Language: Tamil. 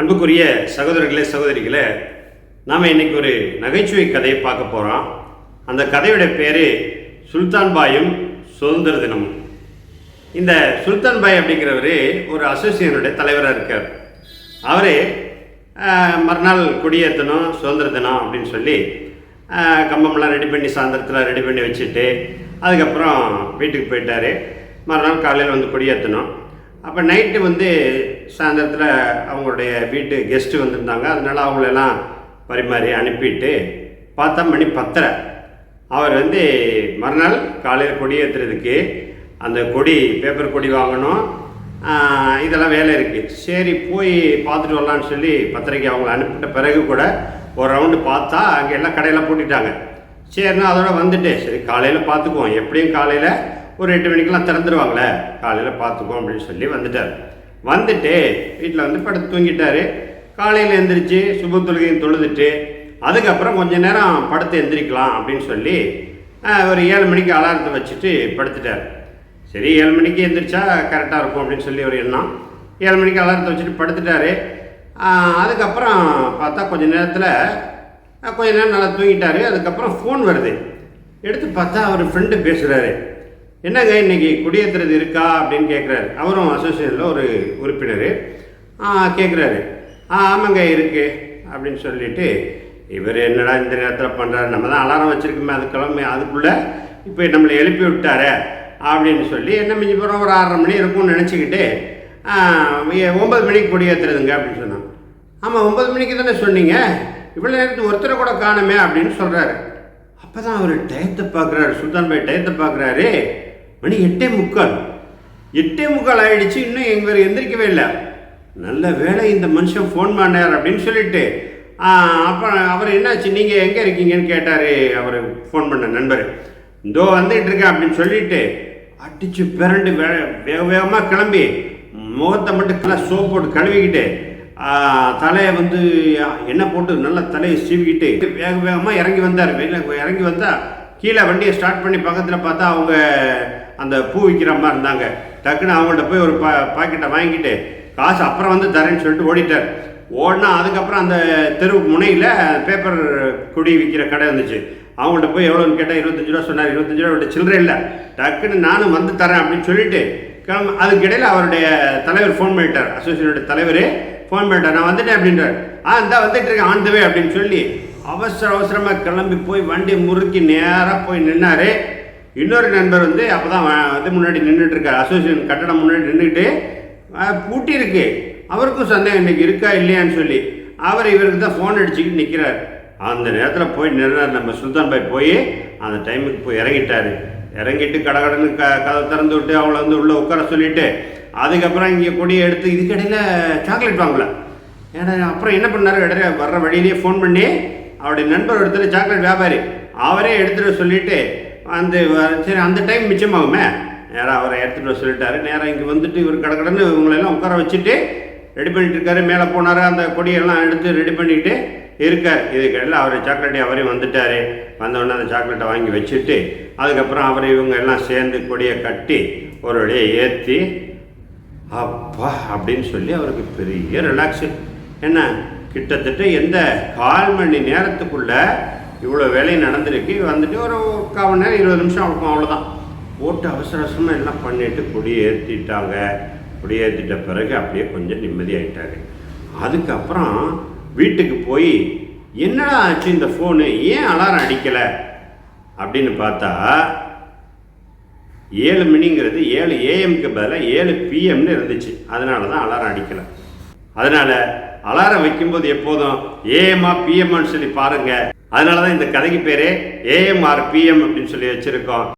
அன்புக்குரிய சகோதரர்களே சகோதரிகளே நாம் இன்னைக்கு ஒரு நகைச்சுவை கதையை பார்க்க போகிறோம் அந்த கதையோட பேர் சுல்தான் பாயும் சுதந்திர தினமும். இந்த சுல்தான் பாய் அப்படிங்கிறவர் ஒரு அசோசியேஷனுடைய தலைவராக இருக்கார். அவர் மறுநாள் கொடியேற்றணும் சுதந்திர தினம் அப்படின்னு சொல்லி கம்பம்லாம் ரெடி பண்ணி சாயந்தரத்தில் ரெடி பண்ணி வச்சுட்டு அதுக்கப்புறம் வீட்டுக்கு போயிட்டார். மறுநாள் காலையில் வந்து கொடியேற்றணும். அப்போ நைட்டு வந்து சாயந்தரத்தில் அவங்களுடைய வீட்டு கெஸ்ட்டு வந்திருந்தாங்க. அதனால அவங்களெல்லாம் பரிமாறி அனுப்பிட்டு பார்த்தா மணி பத்தரை. அவர் வந்து மறுநாள் காலையில் கொடி ஏற்றுறதுக்கு அந்த கொடி பேப்பர் கொடி வாங்கணும். இதெல்லாம் வேலை இருக்குது சரி போய் பார்த்துட்டு வரலான்னு சொல்லி பத்திரிக்கை அவங்கள அனுப்பிட்ட பிறகு கூட ஒரு ரவுண்டு பார்த்தா அங்கே எல்லாம் கடையெல்லாம் பூட்டிட்டாங்க. சரிண்ணா அதோட வந்துட்டு சரி காலையில் பார்த்துக்குவோம். எப்படியும் காலையில் ஒரு எட்டு மணிக்கெலாம் திறந்துருவாங்களே? காலையில் பார்த்துக்குவோம் அப்படின்னு சொல்லி வந்துட்டார். வந்துட்டு வீட்டில் வந்து படுத்து தூங்கிட்டாரு. காலையில் எந்திரிச்சு சுப தொழுகையும் தொழுதுட்டு அதுக்கப்புறம் கொஞ்ச நேரம் படுத்து எந்திரிக்கலாம் அப்படின்னு சொல்லி ஒரு ஏழு மணிக்கு அலாரத்தை வச்சுட்டு படுத்துட்டார். சரி ஏழு மணிக்கு எந்திரிச்சா கரெக்டாக இருக்கும் அப்படின்னு சொல்லி ஒரு எண்ணம். ஏழு மணிக்கு அலாரத்தை வச்சுட்டு படுத்துட்டாரு. அதுக்கப்புறம் பார்த்தா கொஞ்ச நேரத்தில் கொஞ்ச நேரம் நல்லா தூங்கிட்டார். அதுக்கப்புறம் ஃபோன் வருது. எடுத்து பார்த்தா அவர் ஃப்ரெண்டு பேசுகிறாரு என்னங்க இன்னைக்கு குடியேற்றுறது இருக்கா அப்படின்னு கேட்குறாரு அவரும் அசோசியேஷனில் ஒரு உறுப்பினர். கேட்குறாரு ஆ ஆமாங்க இருக்கு அப்படின்னு சொல்லிட்டு இவர் என்னடா இந்த நேரத்தில் பண்ணுறாரு நம்ம தான் அலாரம் வச்சுருக்கோமே அது கிளம்பி அதுக்குள்ளே இப்போ நம்மளை எழுப்பி விட்டாரு அப்படின்னு சொல்லி என்ன மிஞ்சி போகிறோம் ஒரு ஆறரை மணி இருக்கும்னு நினச்சிக்கிட்டு ஒம்பது மணிக்கு கொடியேற்றுறதுங்க அப்படின்னு சொன்னான். ஆமாம் ஒம்பது மணிக்கு தானே சொன்னீங்க? இவ்வளோ நேரத்துக்கு ஒருத்தரை கூட காணுமே அப்படின்னு சொல்கிறாரு அப்போ தான் அவர் டயத்தை பார்க்குறாரு சுல்தான் பாய் டயத்தை பார்க்குறாரு மணி எட்டே முக்கால். எட்டே முக்கால் ஆயிடுச்சு இன்னும் எங்கள் எந்திரிக்கவே இல்லை. நல்ல வேலை இந்த மனுஷன் ஃபோன் பண்ணார் அப்படின்னு சொல்லிட்டு. அப்புறம் அவர் என்னாச்சு? நீங்கள் எங்கே இருக்கீங்கன்னு கேட்டார் அவர் ஃபோன் பண்ண நண்பர். இதோ வந்துட்டு இருக்கேன் அப்படின்னு சொல்லிட்டு அடிச்சு பிறண்டு வே வேக வேகமாக கிளம்பி முகத்தை மட்டும் நல்லா சோப் போட்டு கழுவிக்கிட்டு தலையை வந்து எண்ணெய் போட்டு நல்லா தலையை சீவிக்கிட்டு வேக வேகமாக இறங்கி வந்தார். வெளியில் இறங்கி வந்தால் கீழே வண்டியை ஸ்டார்ட் பண்ணி பக்கத்தில் பார்த்தா அவங்க அந்த பூ விற்கிற மாதிரி இருந்தாங்க. டக்குன்னு அவங்கள்ட்ட போய் ஒரு பா பாக்கெட்டை வாங்கிட்டு காசு அப்புறம் வந்து தரேன்னு சொல்லிட்டு ஓடிட்டார். ஓடினா அதுக்கப்புறம் அந்த தெரு முனையில் பேப்பர் கொடி விற்கிற கடை இருந்துச்சு. அவங்கள்ட்ட போய் எவ்வளோன்னு கேட்டால் இருபத்தஞ்சு ரூபா சொன்னார். இருபத்தஞ்சு ரூபா விட்டு சில்லறை இல்லை. டக்குன்னு நானும் வந்து தரேன் அப்படின்னு சொல்லிட்டு கிளம்ப அதுக்கிடையில் அவருடைய தலைவர் ஃபோன் பண்ணிட்டார். அசோசியேஷனோட தலைவர் ஃபோன் பண்ணிட்டார். நான் வந்துட்டேன் அப்படின்றார். ஆ இந்தா வந்துட்டு இருக்கேன் ஆன் த வே அப்படின்னு சொல்லி அவசர அவசரமாக கிளம்பி போய் வண்டி முறுக்கி நேராக போய் நின்னார். இன்னொரு நண்பர் வந்து அப்போ தான் வந்து முன்னாடி நின்றுட்டுருக்கார் அசோசியேஷன் கட்டடம் முன்னாடி நின்றுட்டு பூட்டி இருக்கு அவருக்கும் சந்தேகம் இன்னைக்கு இருக்கா இல்லையான்னு சொல்லி. அவர் இவருக்கு தான் ஃபோன் அடிச்சுக்கிட்டு நிற்கிறார் அந்த நேரத்தில் போய் நின்றார் நம்ம சுல்தான் பாய் போய் அந்த டைமுக்கு போய் இறங்கிட்டாரு. இறங்கிட்டு கடகடன்னு க கதை திறந்து விட்டு அவளை வந்து உள்ளே உட்கார சொல்லிட்டு அதுக்கப்புறம் இங்கே கொடியை எடுத்து இதுக்கடையில் சாக்லேட் வாங்கல. ஏன்னா அப்புறம் என்ன பண்ணார் இடையில வர்ற வழியிலேயே ஃபோன் பண்ணி அவருடைய நண்பர் ஒருத்தர் சாக்லேட் வியாபாரி அவரே எடுத்துகிட்டு சொல்லிவிட்டு அந்த சரி அந்த டைம் மிச்சமாகுமே? நேராக அவரை எடுத்துகிட்டு வர சொல்லிட்டாரு. நேராக இங்கே வந்துட்டு இவர் கடகடன்னு இவங்களெல்லாம் உட்கார வச்சுட்டு ரெடி பண்ணிட்டு இருக்காரு. மேலே போனார். அந்த கொடியெல்லாம் எடுத்து ரெடி பண்ணிட்டு இருக்கார். இதுக்கடையில் அவர் சாக்லேட்டை அவரே வந்துட்டார். வந்தவுடனே அந்த சாக்லேட்டை வாங்கி வச்சுட்டு அதுக்கப்புறம் அவர் இவங்க எல்லாம் சேர்ந்து கொடியை கட்டி ஒரு வழியை ஏற்றி அப்பா அப்படின்னு சொல்லி அவருக்கு பெரிய ரிலாக்ஸு என்ன? கிட்டத்தட்ட எந்த கால் மணி நேரத்துக்குள்ளே இவ்வளோ வேலை நடந்திருக்கு. வந்துட்டு ஒரு கால் மணி நேரம் இருபது நிமிஷம் இருக்கும் அவ்வளோதான் போட்டு அவசர அவசரமாக எல்லாம் பண்ணிட்டு கொடி ஏற்றிட்டாங்க கொடி ஏற்றிட்ட பிறகு அப்படியே கொஞ்சம் நிம்மதியாகிட்டாரு அதுக்கப்புறம் வீட்டுக்கு போய் என்னடா ஆச்சு இந்த ஃபோனு ஏன் அலாரம் அடிக்கலை? அப்படின்னு பார்த்தா ஏழு மணிங்கிறது ஏழு ஏஎம்க்கு பதிலாக ஏழு பிஎம்னு இருந்துச்சு. அதனால தான் அலாரம் அடிக்கலை. அதனால் அலாரம் வைக்கும்போது எப்போதும் ஏஎம்மா பிஎம்மான்னு சொல்லி பாருங்கள் அதனால தான் இந்த கதைக்கு பேரே ஏஎம்ஆர் பிஎம் அப்படின்னு சொல்லி வச்சுருக்கோம்.